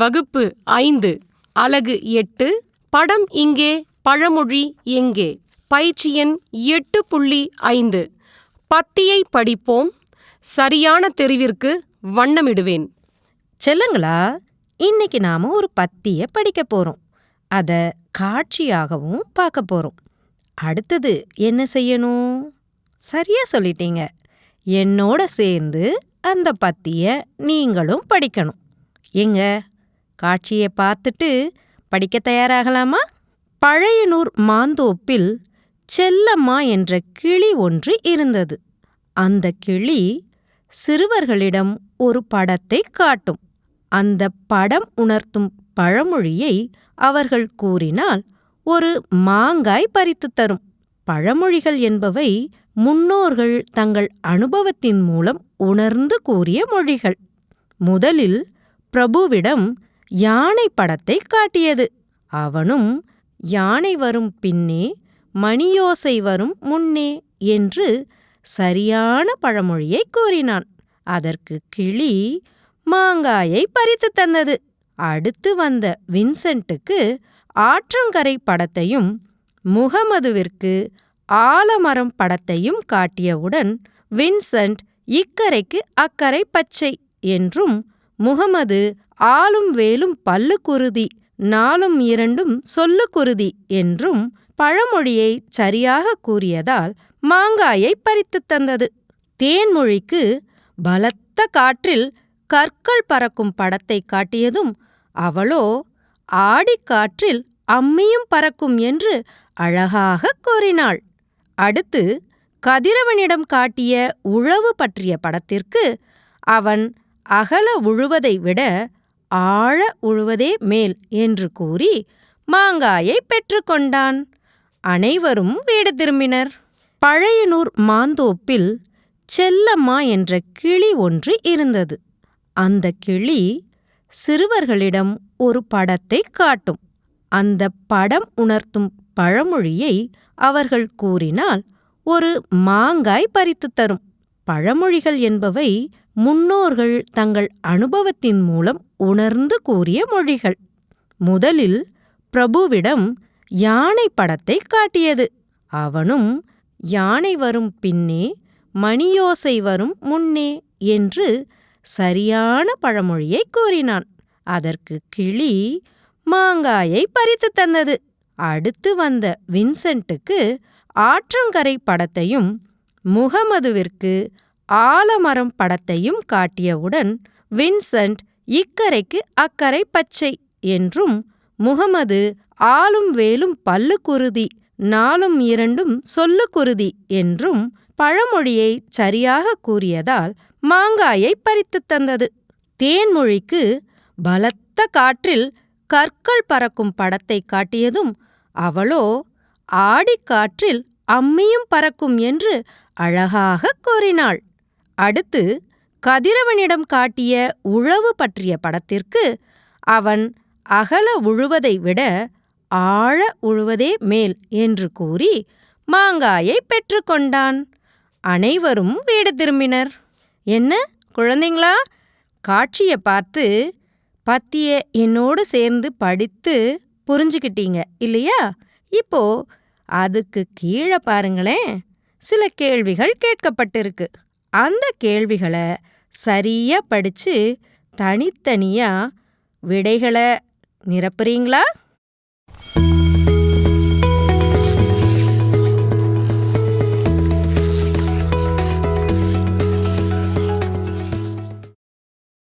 வகுப்பு ஐந்து. அலகு எட்டு. படம் இங்கே. பழமொழி எங்கே. பயிற்சி எண் எட்டு புள்ளி ஐந்து. பத்தியை படிப்போம். சரியான தெரிவிற்கு வண்ணமிடுவேன். செல்லுங்களா? இன்னைக்கு நாம ஒரு பத்திய படிக்க போறோம். அத காட்சியாகவும் பார்க்க போறோம். அடுத்தது என்ன செய்யணும்? சரியா சொல்லிட்டீங்க. என்னோட சேர்ந்து அந்த பத்திய நீங்களும் படிக்கணும். எங்க? காட்சியை பார்த்துட்டு படிக்க தயாராகலாமா? பழையனூர் மாந்தோப்பில் செல்லம்மா என்ற கிளி ஒன்று இருந்தது. அந்த கிளி சிறுவர்களிடம் ஒரு படத்தை காட்டும். அந்த படம் உணர்த்தும் பழமொழியை அவர்கள் கூறினால் ஒரு மாங்காய் பறித்துத் தரும். பழமொழிகள் என்பவை முன்னோர்கள் தங்கள் அனுபவத்தின் மூலம் உணர்ந்து கூறிய மொழிகள். முதலில் பிரபுவிடம் யானை படத்தை காட்டியது. அவனும் யானை வரும் பின்னே மணியோசை வரும் முன்னே என்று சரியான பழமொழியை கூறினான். அதற்கு கிளி மாங்காயை பறித்துத் தந்தது. அடுத்து வந்த வின்சென்ட்டுக்கு ஆற்றங்கரை படத்தையும் முகமதுவிற்கு ஆலமரம் படத்தையும் காட்டியவுடன் வின்சென்ட் இக்கரைக்கு அக்கறை பச்சை என்றும் முகமது ஆளும் வேலும் பல்லு குருதி நாலும் இரண்டும் சொல்லுக்குருதி என்றும் பழமொழியை சரியாக கூறியதால் மாங்காயை பறித்துத் தந்தது. தேன்மொழிக்கு பலத்த காற்றில் கற்கள் பறக்கும் படத்தை காட்டியதும் அவளோ ஆடிக்காற்றில் அம்மியும் பறக்கும் என்று அழகாக கூறினாள். அடுத்து கதிரவனிடம் காட்டிய உழவு பற்றிய படத்திற்கு அவன் அகல உழுவதை விட ஆழ உழுவதே மேல் என்று கூறி மாங்காயை பெற்றுக்கொண்டான் அனைவரும் வீடு திரும்பினர். பழையனூர் மாந்தோப்பில் செல்லம்மா என்ற கிளி ஒன்று இருந்தது. அந்த கிளி சிறுவர்களிடம் ஒரு படத்தை காட்டும். அந்த படம் உணர்த்தும் பழமொழியை அவர்கள் கூறினால் ஒரு மாங்காய் பறித்துத் தரும். பழமொழிகள் என்பவை முன்னோர்கள் தங்கள் அனுபவத்தின் மூலம் உணர்ந்து கூறிய மொழிகள். முதலில் பிரபுவிடம் யானை படத்தை காட்டியது. அவனும் யானை வரும் பின்னே மணியோசை வரும் முன்னே என்று சரியான பழமொழியை கூறினான். அதற்கு கிளி மாங்காயை பறித்துத் தந்தது. அடுத்து வந்த வின்சென்ட்டுக்கு ஆற்றங்கரை படத்தையும் முகமதுவிற்கு ஆலமரம் படத்தையும் காட்டியவுடன் வின்சென்ட் இக்கரைக்கு அக்கறை பச்சை என்றும் முகமது ஆளும் வேலும் பல்லு குருதி நாலும் இரண்டும் சொல்லுக்குருதி என்றும் பழமொழியை சரியாக கூறியதால் மாங்காயை பறித்துத் தந்தது. தேன்மொழிக்கு பலத்த காற்றில் கற்கள் பறக்கும் படத்தை காட்டியதும் அவளோ ஆடிக்காற்றில் அம்மியும் பறக்கும் என்று அழகாக கூறினாள். அடுத்து கதிரவனிடம் காட்டிய உழவு பற்றிய படத்திற்கு அவன் அகல உழுவதை விட ஆழ உழுவதே மேல் என்று கூறி மாங்காயை பெற்றுக்கொண்டான் அனைவரும் வீடு திரும்பினர். என்ன குழந்தைங்களா? காட்சியை பார்த்து பத்திய என்னோடு சேர்ந்து படித்து புரிஞ்சுக்கிட்டீங்க இல்லையா? இப்போ அதுக்கு கீழே பாருங்களேன். சில கேள்விகள் கேட்கப்பட்டிருக்கு. அந்த கேள்விகளை சரியா படிச்சு தனித்தனியா விடைகளை நிரப்புறீங்களா?